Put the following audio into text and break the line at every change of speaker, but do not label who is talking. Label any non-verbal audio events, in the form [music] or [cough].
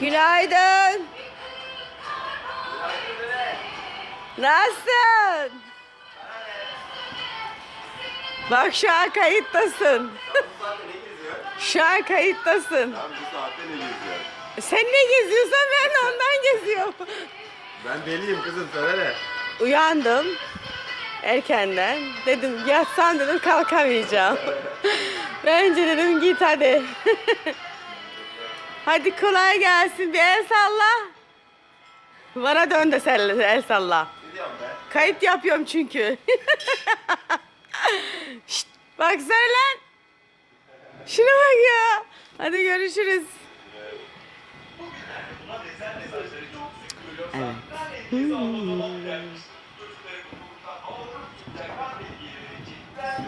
Günaydın. Nasılsın? Bak şu an kayıttasın. Şu an kayıttasın.
Lan bu saatte ne geziyor?
Sen ne geziyorsan ben de ondan geziyorum.
Ben deliyim kızım sana ne?
Uyandım erkenden. Dedim yatsam dedim kalkamayacağım. [laughs] Bence dedim git hadi. Hadi kolay gelsin bir el salla. Bana dön de sen el salla. Kayıt yapıyorum çünkü. [laughs] Şşt, baksana lan. Şuna bak ya. Hadi görüşürüz. Evet.